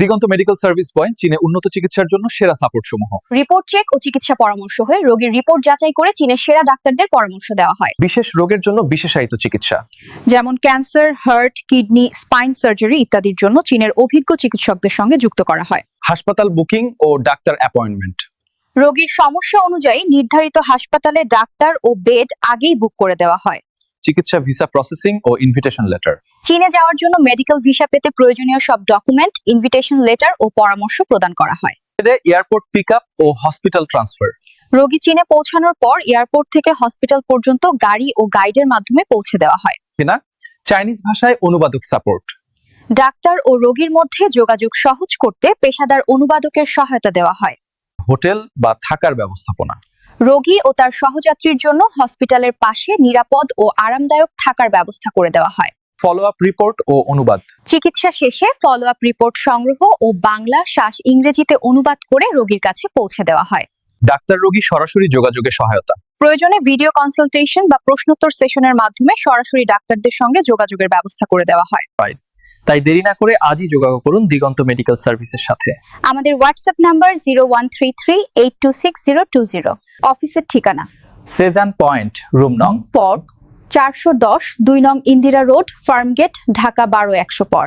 দিগন্ত medical service point চীনে উন্নত চিকিৎসার জন্য সেরা সাপোর্ট সমূহ। রিপোর্ট চেক ও চিকিৎসা পরামর্শ হয়ে রোগীর রিপোর্ট যাচাই করে চীনের সেরা ডাক্তারদের পরামর্শ দেওয়া হয়। বিশেষ রোগের জন্য বিশেষায়িত চিকিৎসা। যেমন cancer heart kidney spine surgery ইত্যাদির জন্য চীনের অভিজ্ঞ চিকিৎসকদের সঙ্গে যুক্ত করা হয়। হাসপাতাল বুকিং ও ডাক্তার অ্যাপয়েন্টমেন্ট। রোগীর সমস্যা অনুযায়ী নির্ধারিত হাসপাতালে ডাক্তার ও বেড আগেই বুক করে দেওয়া হয়। চিকিৎসা ভিসা প্রসেসিং ও ইনভিটেশন লেটার চীনে যাওয়ার জন্য মেডিকেল ভিসা পেতে প্রয়োজনীয় সব ডকুমেন্ট ইনভিটেশন লেটার ও পরামর্শ প্রদান করা হয়। এয়ারপোর্ট পিক ও হসপিটাল ট্রান্সফার রোগী চীনে পৌঁছানোর পর এয়ারপোর্ট থেকে হসপিটাল পর্যন্ত গাড়ি ও গাইডের মাধ্যমে পৌঁছে দেওয়া হয়। কিনা? চাইনিজ ভাষায় অনুবাদক সাপোর্ট ডাক্তার ও রোগীর মধ্যে যোগাযোগ সহজ করতে পেশাদার অনুবাদকের সহায়তা দেওয়া হয়। হোটেল বা থাকার ব্যবস্থাপনা। রোগী ও তার সহযাত্রীর জন্য হসপিটালের পাশে নিরাপদ ও আরামদায়ক থাকার ব্যবস্থা করে দেওয়া হয়। ফলো আপ রিপোর্ট ও অনুবাদ। চিকিৎসা শেষে ফলো আপ রিপোর্ট সংগ্রহ ও বাংলা শ্বাস ইংরেজিতে অনুবাদ করে রোগীর কাছে পৌঁছে দেওয়া হয়। ডাক্তার রোগী সরাসরি যোগাযোগে সহায়তা। প্রয়োজনে ভিডিও কনসালটেশন বা প্রশ্নোত্তর সেশনের মাধ্যমে সরাসরি ডাক্তারদের সঙ্গে যোগাযোগের ব্যবস্থা করে দেওয়া হয়। তাই দেরি না করে আজই যোগাযোগ করুন দিগন্ত মেডিকেল সার্ভিসের সাথে। আমাদের WhatsApp number zero one three three eight two six zero two zero অফিসের ঠিকানা? সেজান পয়েন্ট রুম নং পর চারশো দশ দুই নং ইন্দিরা রোড ফার্মগেট ঢাকা বারো একশো পর।